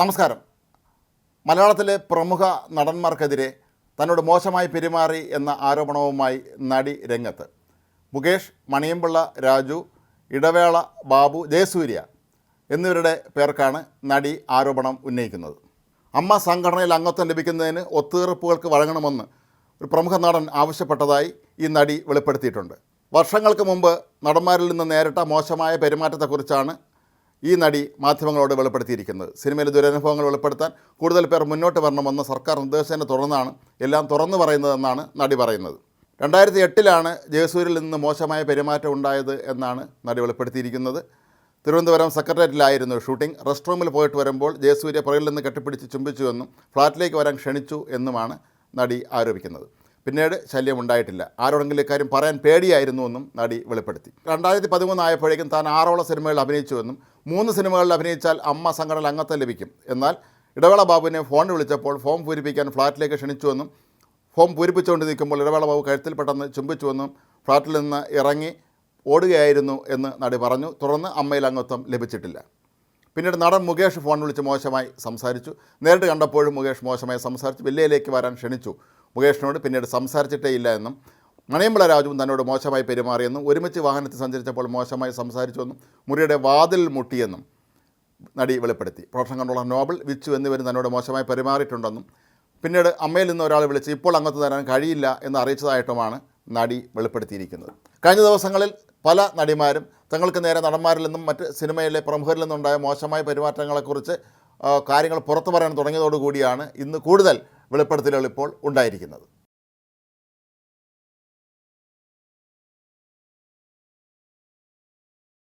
നമസ്കാരം. മലയാളത്തിലെ പ്രമുഖ നടന്മാർക്കെതിരെ തന്നോട് മോശമായി പെരുമാറി എന്ന ആരോപണവുമായി നടി രംഗത്ത്. മുകേഷ് മണിയമ്പിള്ള രാജു ഇടവേള ബാബു ജയസൂര്യ എന്നിവരുടെ പേർക്കാണ് നടി ആരോപണം ഉന്നയിക്കുന്നത്. അമ്മ സംഘടനയിൽ അംഗത്വം ലഭിക്കുന്നതിന് ഒത്തുതീർപ്പുകൾക്ക് വഴങ്ങണമെന്ന് ഒരു പ്രമുഖ നടൻ ആവശ്യപ്പെട്ടതായി ഈ നടി വെളിപ്പെടുത്തിയിട്ടുണ്ട്. വർഷങ്ങൾക്ക് മുമ്പ് നടന്മാരിൽ നിന്ന് നേരിട്ട മോശമായ പെരുമാറ്റത്തെക്കുറിച്ചാണ് ഈ നടി മാധ്യമങ്ങളോട് വെളിപ്പെടുത്തിയിരിക്കുന്നത്. സിനിമയിലെ ദുരനുഭവങ്ങൾ വെളിപ്പെടുത്താൻ കൂടുതൽ പേർ മുന്നോട്ട് വരണമെന്ന് സർക്കാർ നിർദ്ദേശത്തിനെ തുടർന്നാണ് എല്ലാം തുറന്നു പറയുന്നതെന്നാണ് നടി പറയുന്നത്. രണ്ടായിരത്തി എട്ടിലാണ് ജയസൂരിൽ നിന്ന് മോശമായ പെരുമാറ്റം ഉണ്ടായത് എന്നാണ് നടി വെളിപ്പെടുത്തിയിരിക്കുന്നത്. തിരുവനന്തപുരം സെക്രട്ടേറിയറ്റിലായിരുന്നു ഷൂട്ടിംഗ്. റെസ്റ്റ് റൂമിൽ പോയിട്ട് വരുമ്പോൾ ജയസൂര്യ പുറകിൽ നിന്ന് കെട്ടിപ്പിടിച്ച് ചുംബിച്ചുവെന്നും ഫ്ലാറ്റിലേക്ക് വരാൻ ക്ഷണിച്ചു എന്നുമാണ് നടി ആരോപിക്കുന്നത്. പിന്നീട് ശല്യം ഉണ്ടായിട്ടില്ല. ആരോടെങ്കിലും ഇക്കാര്യം പറയാൻ പേടിയായിരുന്നുവെന്നും നടി വെളിപ്പെടുത്തി. രണ്ടായിരത്തി പതിമൂന്നായപ്പോഴേക്കും താൻ ആറോളം സിനിമകളിൽ അഭിനയിച്ചുവെന്നും മൂന്ന് സിനിമകളിൽ അഭിനയിച്ചാൽ അമ്മ സംഘടന അംഗത്വം ലഭിക്കും. എന്നാൽ ഇടവേള ബാബുവിനെ ഫോൺ വിളിച്ചപ്പോൾ ഫോം പൂരിപ്പിക്കാൻ ഫ്ളാറ്റിലേക്ക് ക്ഷണിച്ചുവെന്നും ഫോം പൂരിപ്പിച്ചുകൊണ്ട് നിൽക്കുമ്പോൾ ഇടവേള ബാബു കഴുത്തിൽ പെട്ടെന്ന് ചുംബിച്ചുവെന്നും ഫ്ളാറ്റിൽ നിന്ന് ഇറങ്ങി ഓടുകയായിരുന്നു എന്ന് നടി പറഞ്ഞു. തുടർന്ന് അമ്മയിൽ അംഗത്വം ലഭിച്ചിട്ടില്ല. പിന്നീട് നടൻ മുകേഷ് ഫോൺ വിളിച്ച് മോശമായി സംസാരിച്ചു. നേരിട്ട് കണ്ടപ്പോഴും മുകേഷ് മോശമായി സംസാരിച്ചു വില്ലയിലേക്ക് വരാൻ ക്ഷണിച്ചു. മുകേഷിനോട് പിന്നീട് സംസാരിച്ചിട്ടേ ഇല്ല എന്നും മണിയമ്പള രാജുവും തന്നോട് മോശമായി പെരുമാറിയെന്നും ഒരുമിച്ച് വാഹനത്തിൽ സഞ്ചരിച്ചപ്പോൾ മോശമായി സംസാരിച്ചുവെന്നും മുറിയുടെ വാതിൽ മുട്ടിയെന്നും നടി വെളിപ്പെടുത്തി. പ്രൊഫഷൻ കൺട്രോളർ നോബൽ വിച്ചു എന്നിവരും തന്നോട് മോശമായി പെരുമാറിയിട്ടുണ്ടെന്നും പിന്നീട് അമ്മയിൽ നിന്ന് ഒരാൾ വിളിച്ച് ഇപ്പോൾ അങ്ങോട്ട് തരാൻ കഴിയില്ല എന്ന് അറിയിച്ചതായിട്ടുമാണ് നടി വെളിപ്പെടുത്തിയിരിക്കുന്നത്. കഴിഞ്ഞ ദിവസങ്ങളിൽ പല നടിമാരും തങ്ങൾക്ക് നേരെ നടന്മാരിൽ നിന്നും മറ്റ് സിനിമയിലെ പ്രമുഖരിൽ നിന്നുണ്ടായ മോശമായ പെരുമാറ്റങ്ങളെക്കുറിച്ച് കാര്യങ്ങൾ പുറത്തു പറയാൻ തുടങ്ങിയതോടുകൂടിയാണ് ഇന്ന് കൂടുതൽ വെളിപ്പെടുത്തലുകൾ ഇപ്പോൾ ഉണ്ടായിരിക്കുന്നത്.